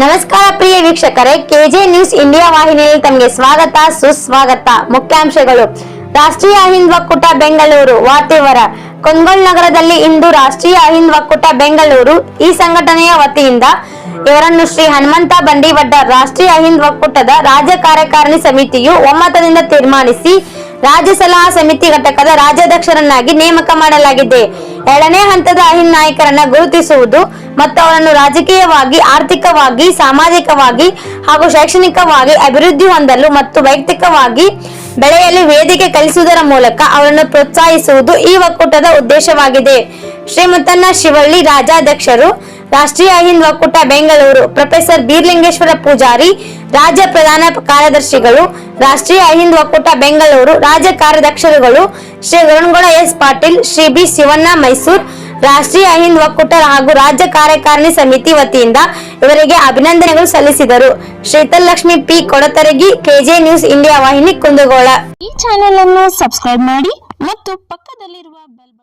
ನಮಸ್ಕಾರ ಪ್ರಿಯ ವೀಕ್ಷಕರೇ, K J news India ವಾಹಿನಿಯಲ್ಲಿ ತಮಗೆ ಸ್ವಾಗತ, ಸುಸ್ವಾಗತ. ಮುಖ್ಯಾಂಶಗಳು. ರಾಷ್ಟ್ರೀಯ ಅಹಿಂದ್ ಒಕ್ಕೂಟ ಬೆಂಗಳೂರು ವಾರ್ತೆವರ ಕೊಂಗೋಲ್ ನಗರದಲ್ಲಿ ಇಂದು ರಾಷ್ಟ್ರೀಯ ಅಹಿಂದ್ ಒಕ್ಕೂಟ ಬೆಂಗಳೂರು. ಈ ಸಂಘಟನೆಯ ವತಿಯಿಂದ ಇವರನ್ನು ಶ್ರೀ ಹನುಮಂತ ಬಂಡಿವಡ್ಡ ರಾಷ್ಟ್ರೀಯ ಅಹಿಂದ್ ಒಕ್ಕೂಟದ ರಾಜ್ಯ ಕಾರ್ಯಕಾರಿಣಿ ಸಮಿತಿಯು ಒಮ್ಮತದಿಂದ ತೀರ್ಮಾನಿಸಿ ರಾಜ್ಯ ಸಲಹಾ ಸಮಿತಿ ಘಟಕದ ರಾಜ್ಯಾಧ್ಯಕ್ಷರನ್ನಾಗಿ ನೇಮಕ ಮಾಡಲಾಗಿದೆ. ಎರಡನೇ ಹಂತದ ಅಹಿನ್ ನಾಯಕರನ್ನ ಗುರುತಿಸುವುದು ಮತ್ತು ಅವರನ್ನು ರಾಜಕೀಯವಾಗಿ, ಆರ್ಥಿಕವಾಗಿ, ಸಾಮಾಜಿಕವಾಗಿ ಹಾಗೂ ಶೈಕ್ಷಣಿಕವಾಗಿ ಅಭಿವೃದ್ಧಿ ಹೊಂದಲು ಮತ್ತು ವೈಯಕ್ತಿಕವಾಗಿ ಬೆಳೆಯಲು ವೇದಿಕೆ ಕಲಿಸುವುದರ ಮೂಲಕ ಅವರನ್ನು ಪ್ರೋತ್ಸಾಹಿಸುವುದು ಈ ಒಕ್ಕೂಟದ ಉದ್ದೇಶವಾಗಿದೆ. ಶ್ರೀಮಂತನ್ನ ಶಿವಳ್ಳಿ ರಾಜ್ಯಾಧ್ಯಕ್ಷರು ರಾಷ್ಟ್ರೀಯ ಹಿಂದ್ ಒಕ್ಕೂಟ ಬೆಂಗಳೂರು. ಪ್ರೊಫೆಸರ್ ಬೀರ್ಲಿಂಗೇಶ್ವರ ಪೂಜಾರಿ, ರಾಜ್ಯ ಪ್ರಧಾನ ಕಾರ್ಯದರ್ಶಿಗಳು, ರಾಷ್ಟ್ರೀಯ ಹಿಂದ್ ಒಕ್ಕೂಟ ಬೆಂಗಳೂರು, ರಾಜ್ಯ ಕಾರ್ಯದರ್ಶಿಗಳು ಶ್ರೀ ವರುಣಗೌಡ ಎಸ್ ಪಾಟೀಲ್, ಶ್ರೀ ಬಿ ಶಿವಣ್ಣ ಮೈಸೂರು, ರಾಷ್ಟ್ರೀಯ ಹಿಂದ್ ಒಕ್ಕೂಟ ಹಾಗೂ ರಾಜ್ಯ ಕಾರ್ಯಕಾರಿಣಿ ಸಮಿತಿ ವತಿಯಿಂದ ಇವರಿಗೆ ಅಭಿನಂದನೆಗಳು ಸಲ್ಲಿಸಿದರು. Shreethalakshmi P Kodatharagi, KJ news India ವಾಹಿನಿ ಕುಂದಗೋಳ. ಈ ಚಾನೆಲ್ ಅನ್ನು ಸಬ್ಸ್ಕ್ರೈಬ್ ಮಾಡಿ ಮತ್ತು ಪಕ್ಕದಲ್ಲಿರುವ ಬೆಲ್